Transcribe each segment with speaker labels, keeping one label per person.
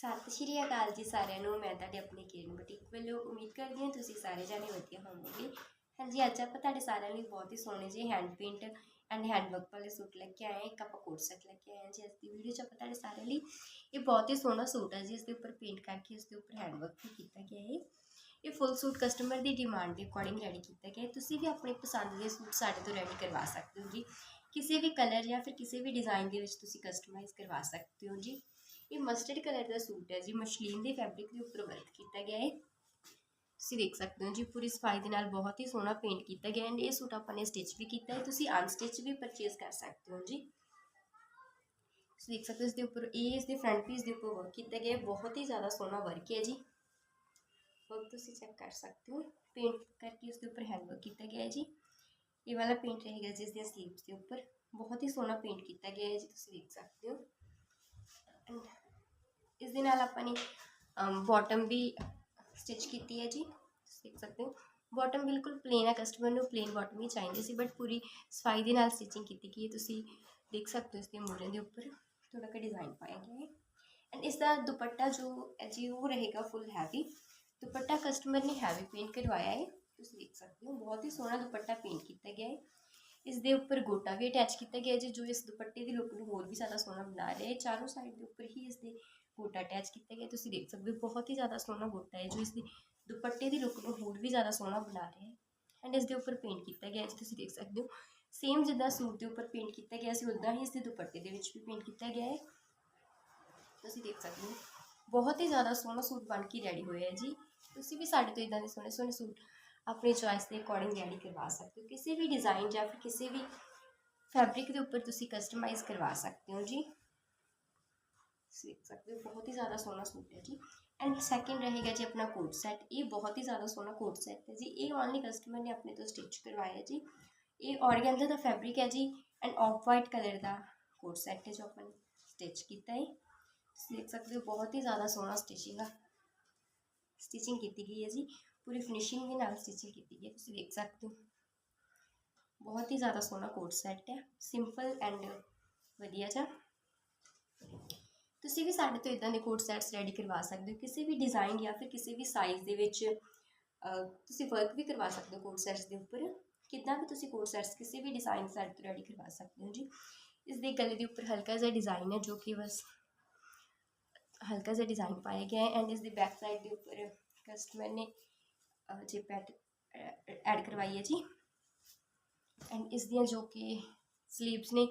Speaker 1: ਸਤਿ ਸ਼੍ਰੀ ਅਕਾਲ ਜੀ ਸਾਰਿਆਂ ਨੂੰ, ਮੈਂ ਤੁਹਾਡੇ ਆਪਣੇ ਕਿਰਨ ਬੁਟੀਕ ਵੱਲੋਂ ਉਮੀਦ ਕਰਦੀ ਹਾਂ ਤੁਸੀਂ ਸਾਰੇ ਜਾਣੇ ਵਧੀਆ ਹੋਵੋਗੇ। ਹਾਂਜੀ ਅੱਜ ਆਪਾਂ ਤੁਹਾਡੇ ਸਾਰਿਆਂ ਲਈ ਬਹੁਤ ਹੀ ਸੋਹਣੇ ਜਿਹੇ hand paint and hand work ਵਾਲੇ ਸੂਟ ਲੈ ਕੇ ਆਏ ਹਾਂ, ਇੱਕ ਆਪਾਂ ਕੋਟ ਸੈਟ ਲੈ ਕੇ ਆਏ ਹਾਂ ਜੀ। ਅੱਜ ਦੀ ਵੀਡੀਓ 'ਚ ਆਪਾਂ ਤੁਹਾਡੇ ਸਾਰਿਆਂ ਲਈ ਇਹ ਬਹੁਤ ਹੀ ਸੋਹਣਾ ਸੂਟ ਹੈ ਜੀ, ਇਸ ਦੇ ਉੱਪਰ ਪੇਂਟ ਕਰਕੇ ਇਸ ਦੇ ਉੱਪਰ ਹੈਂਡ ਵਰਕ ਵੀ ਕੀਤਾ ਗਿਆ ਹੈ। ਇਹ ਫੁੱਲ ਸੂਟ ਕਸਟਮਰ ਦੀ ਡਿਮਾਂਡ ਦੇ ਅਕੋਰਡਿੰਗ ਰੈਡੀ ਕੀਤਾ ਗਿਆ ਹੈ। ਤੁਸੀਂ ਵੀ ਆਪਣੇ ਪਸੰਦ ਦੇ ਸੂਟ ਸਾਡੇ ਤੋਂ ਰੈਡੀ ਕਰਵਾ ਸਕਦੇ ਹੋ ਜੀ। ਕਿਸੇ ਵੀ ਕਲਰ ਜਾਂ ਫਿਰ ਕਿਸੇ ਵੀ ਡਿਜ਼ਾਈਨ ਦੇ ਵਿੱਚ ਤੁਸੀਂ ਕਸਟਮਾਈਜ਼ ਕਰਵਾ ਸਕਦੇ ਹੋ ਜੀ। ਇਹ ਮਸਟਰਡ ਕਲਰ ਦਾ ਸੂਟ ਹੈ ਜੀ ਮਸ਼ਲੀਨ ਦੇ ਫੈਬਰਿਕ ਦੇ ਉੱਪਰ ਵਰਕ ਕੀਤਾ ਗਿਆ ਹੈ ਤੁਸੀਂ ਦੇਖ ਸਕਦੇ ਹੋ ਜੀ ਪੂਰੀ ਸਫਾਈ ਦੇ ਨਾਲ ਬਹੁਤ ਹੀ ਸੋਹਣਾ ਪੇਂਟ ਕੀਤਾ ਗਿਆ ਹੈ ਇਹ ਸੂਟ ਆਪਾਂ ਨੇ ਸਟਿਚ ਵੀ ਕੀਤਾ ਹੈ ਤੁਸੀਂ ਅਨਸਟਿਚ ਵੀ ਪਰਚੇਸ ਕਰ ਸਕਦੇ ਹੋ ਜੀ ਤੁਸੀਂ ਦੇਖ ਸਕਦੇ ਹੋ ਇਸ ਦੇ ਉੱਪਰ ਇਹ ਇਸ ਦੇ ਫਰੰਟ ਪੀਸ ਦੇ ਉੱਪਰ ਵਰਕ ਕੀਤਾ ਗਿਆ ਹੈ ਬਹੁਤ ਹੀ ਜ਼ਿਆਦਾ ਸੋਹਣਾ ਵਰਕ ਹੈ ਜੀ ਵਰਕ ਤੁਸੀਂ ਚੈੱਕ ਕਰ ਸਕਦੇ ਹੋ ਪੇਂਟ ਕਰਕੇ ਇਸ ਦੇ ਉੱਪਰ ਹੈਂਡ ਵਰਕ ਕੀਤਾ ਗਿਆ ਹੈ ਜੀ ਇਹ ਵਾਲਾ ਪੇਂਟ ਰਹੇਗਾ ਜਿਸ ਦੇ ਸਲੀਵਸ ਦੇ ਉੱਪਰ ਬਹੁਤ ਹੀ ਸੋਹਣਾ ਪੇਂਟ ਕੀਤਾ ਗਿਆ ਹੈ ਜੀ ਤੁਸੀਂ ਦੇਖ ਸਕਦੇ ਹੋ ਐਂਡ ਇਸ ਦੇ ਨਾਲ ਆਪਾਂ ਨੇ ਬਾਟਮ ਵੀ ਸਟਿਚ ਕੀਤੀ ਹੈ ਜੀ ਤੁਸੀਂ ਦੇਖ ਸਕਦੇ ਹੋ ਬਾਟਮ ਬਿਲਕੁਲ ਪਲੇਨ ਹੈ ਕਸਟਮਰ ਨੂੰ ਪਲੇਨ ਬਾਟਮ ਹੀ ਚਾਹੀਦੀ ਸੀ ਬਟ ਪੂਰੀ ਸਫਾਈ ਦੇ ਨਾਲ ਸਟਿਚਿੰਗ ਕੀਤੀ ਗਈ ਹੈ ਤੁਸੀਂ ਦੇਖ ਸਕਦੇ ਹੋ ਇਸ ਦੇ ਮੋਢੇ ਦੇ ਉੱਪਰ ਥੋੜਾ ਜਿਹਾ ਡਿਜ਼ਾਈਨ ਪਾਇਆ ਗਿਆ ਹੈ ਐਂਡ ਇਸ ਦਾ ਦੁਪੱਟਾ ਜੋ ਹੈ ਜੀ ਉਹ ਰਹੇਗਾ ਫੁੱਲ ਹੈਵੀ ਦੁਪੱਟਾ ਕਸਟਮਰ ਨੇ ਹੈਵੀ ਪੇਂਟ ਕਰਵਾਇਆ ਹੈ ਤੁਸੀਂ ਦੇਖ ਸਕਦੇ ਹੋ ਬਹੁਤ ਹੀ ਸੋਹਣਾ ਦੁਪੱਟਾ ਪੇਂਟ ਕੀਤਾ ਗਿਆ ਹੈ ਇਸ ਦੇ ਉੱਪਰ ਗੋਟਾ ਵੀ ਅਟੈਚ ਕੀਤਾ ਗਿਆ ਹੈ ਜੀ ਜੋ ਇਸ ਦੁਪੱਟੇ ਦੀ ਲੁੱਕ ਨੂੰ ਹੋਰ ਵੀ ਜ਼ਿਆਦਾ ਸੋਹਣਾ ਬਣਾ ਰਿਹਾ ਹੈ ਚਾਰੋਂ ਸਾਈਡ ਦੇ ਉੱਪਰ ਹੀ ਇਸ ਦੇ ਗੋਟਾ ਅਟੈਚ ਕੀਤਾ ਗਿਆ ਤੁਸੀਂ ਦੇਖ ਸਕਦੇ ਹੋ ਬਹੁਤ ਹੀ ਜ਼ਿਆਦਾ ਸੋਹਣਾ ਗੋਟਾ ਹੈ ਜੋ ਇਸ ਦੀ ਦੁਪੱਟੇ ਦੀ ਲੁੱਕ ਨੂੰ ਹੋਰ ਵੀ ਜ਼ਿਆਦਾ ਸੋਹਣਾ ਬਣਾ ਰਿਹਾ ਹੈ ਐਂਡ ਇਸ ਦੇ ਉੱਪਰ ਪੇਂਟ ਕੀਤਾ ਗਿਆ ਹੈ ਜੀ ਤੁਸੀਂ ਦੇਖ ਸਕਦੇ ਹੋ ਸੇਮ ਜਿੱਦਾਂ ਸੂਟ ਦੇ ਉੱਪਰ ਪੇਂਟ ਕੀਤਾ ਗਿਆ ਸੀ ਉਦਾਂ ਹੀ ਇਸ ਦੇ ਦੁਪੱਟੇ ਦੇ ਵਿੱਚ ਵੀ ਪੇਂਟ ਕੀਤਾ ਗਿਆ ਹੈ ਤੁਸੀਂ ਦੇਖ ਸਕਦੇ ਹੋ ਬਹੁਤ ਹੀ ਜ਼ਿਆਦਾ ਸੋਹਣਾ ਸੂਟ ਬਣ ਕੇ ਰੈਡੀ ਹੋਇਆ ਹੈ ਜੀ ਤੁਸੀਂ ਵੀ ਸਾਡੇ ਤੋਂ ਇਦਾਂ ਦੇ ਸੋਹਣੇ ਸੋਹਣੇ ਸੂਟ ਆਪਣੀ ਚੋਇਸ ਦੇ ਅਕੋਰਡਿੰਗ ਰੈਡੀ ਕਰਵਾ ਸਕਦੇ ਹੋ ਕਿਸੇ ਵੀ ਡਿਜ਼ਾਈਨ ਜਾਂ ਫਿਰ ਕਿਸੇ ਵੀ ਫੈਬਰਿਕ ਦੇ ਉੱਪਰ ਤੁਸੀਂ ਕਸਟਮਾਈਜ਼ ਕਰਵਾ ਸਕਦੇ ਹੋ ਜੀ देख सकते हो बहुत ही ज़्यादा सोना सूट है जी एंड सेकंड रहेगा जी अपना कोट सेट ये बहुत ही ज़्यादा सोना कोट सेट है जी। ये ऑनली कस्टमर ने अपने तो स्टिच करवाया जी। ये ऑर्गेन्जा का फैब्रिक है जी। एंड ऑफ़ वाइट कलर का कोट सेट है जो अपन स्टिच किया है। देख सकते हो बहुत ही ज़्यादा सोहना स्टिचिंग स्टिचिंग की गई है जी। पूरी फिनिशिंग भी नाल स्टिचिंग की गई है। तुम देख सकते हो बहुत ही ज़्यादा सोहना कोट सैट है। सिंपल एंड वजिया जहाँ ਤੁਸੀਂ ਵੀ ਸਾਡੇ ਤੋਂ ਇਦਾਂ ਦੇ ਕੋਟ ਸੈਟਸ ਰੈਡੀ ਕਰਵਾ ਸਕਦੇ ਹੋ, ਕਿਸੇ ਵੀ ਡਿਜ਼ਾਈਨ ਜਾਂ ਫਿਰ ਕਿਸੇ ਵੀ ਸਾਈਜ਼ ਦੇ ਵਿੱਚ ਤੁਸੀਂ ਵਰਕ ਵੀ ਕਰਵਾ ਸਕਦੇ ਹੋ ਕੋਟ ਸੈਟਸ ਦੇ ਉੱਪਰ। ਕਿੱਦਾਂ ਵੀ ਤੁਸੀਂ ਕੋਟ ਸੈਟਸ ਕਿਸੇ ਵੀ ਡਿਜ਼ਾਈਨ ਸਾਡੇ ਤੋਂ ਰੈਡੀ ਕਰਵਾ ਸਕਦੇ ਹੋ ਜੀ। ਇਸ ਦੇ ਗਲੇ ਦੇ ਉੱਪਰ ਹਲਕਾ ਜਿਹਾ ਡਿਜ਼ਾਈਨ ਹੈ ਜੋ ਕਿ ਬਸ ਹਲਕਾ ਜਿਹਾ ਡਿਜ਼ਾਈਨ ਪਾਇਆ ਗਿਆ ਹੈ ਐਂਡ ਇਸ ਦੀ ਬੈਕ ਸਾਈਡ ਦੇ ਉੱਪਰ ਕਸਟਮਰ ਨੇ ਜੇ ਪੈਟ ਐਡ ਕਰਵਾਈ ਹੈ ਜੀ। ਐਂਡ ਇਸ ਦੀਆਂ ਜੋ ਕਿ ਸਲੀਵਸ ਨੇ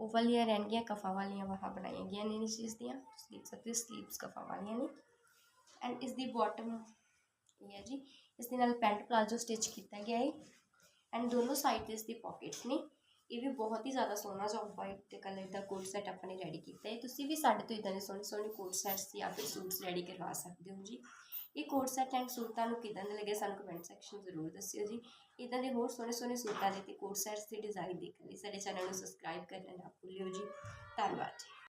Speaker 1: ਉਹ ਵਾਲੀਆਂ ਰਹਿਣਗੀਆਂ, ਕਫਾ ਵਾਲੀਆਂ ਵਾਹਾਂ ਬਣਾਈਆਂ ਗਈਆਂ ਨੇ ਇਸ ਚੀਜ਼ ਦੀਆਂ। ਤੁਸੀਂ ਦੇਖ ਸਕਦੇ ਹੋ ਸਲੀਵਸ ਕਫਾ ਵਾਲੀਆਂ ਨੇ। ਐਂਡ ਇਸ ਦੀ ਬਾਟਮ ਇਹ ਹੈ ਜੀ, ਇਸ ਦੇ ਨਾਲ ਪੈਂਟ ਪਲਾਜੋ ਸਟਿਚ ਕੀਤਾ ਗਿਆ ਹੈ ਐਂਡ ਦੋਨੋਂ ਸਾਈਡ ਤੇ ਇਸ ਦੀ ਪਾਕਟਸ ਨੇ। ਇਹ ਵੀ ਬਹੁਤ ਹੀ ਜ਼ਿਆਦਾ ਸੋਹਣਾ ਜਿਹਾ ਵਾਈਟ ਤੇ ਕਲਰ ਦਾ ਕੋਟ ਸੈਟ ਆਪਾਂ ਨੇ ਰੈਡੀ ਕੀਤਾ ਹੈ ਤੁਸੀਂ ਵੀ ਸਾਡੇ ਤੋਂ ਇਦਾਂ ਦੇ ਸੋਹਣੇ ਸੋਹਣੇ ਕੋਟ ਸੈਟਸ ਜਾਂ ਫਿਰ ਸੂਟਸ ਰੈਡੀ ਕਰਵਾ ਸਕਦੇ ਹੋ ਜੀ। ਇਹ ਕੋਟ ਸੈਟ ਐਂਡ ਸੂਟ ਤੁਹਾਨੂੰ ਕਿਦਾਂ ਦੇ ਲੱਗਿਆ ਸਾਨੂੰ ਕਮੈਂਟ ਸੈਕਸ਼ਨ ਜ਼ਰੂਰ ਦੱਸਿਓ ਜੀ। ਇਦਾਂ ਦੇ ਹੋਰ ਸੋਹਣੇ ਸੋਹਣੇ ਸੂਟਾਂ ਦੇ ਤੇ ਕੋਟ ਸੈਟਸ ਦੇ ਡਿਜ਼ਾਈਨ ਦੇਖਣ ਲਈ ਸਾਡੇ ਚੈਨਲ ਨੂੰ ਸਬਸਕ੍ਰਾਈਬ ਕਰਨਾ ਨਾ ਭੁੱਲਿਓ ਜੀ। ਧੰਨਵਾਦ ਜੀ।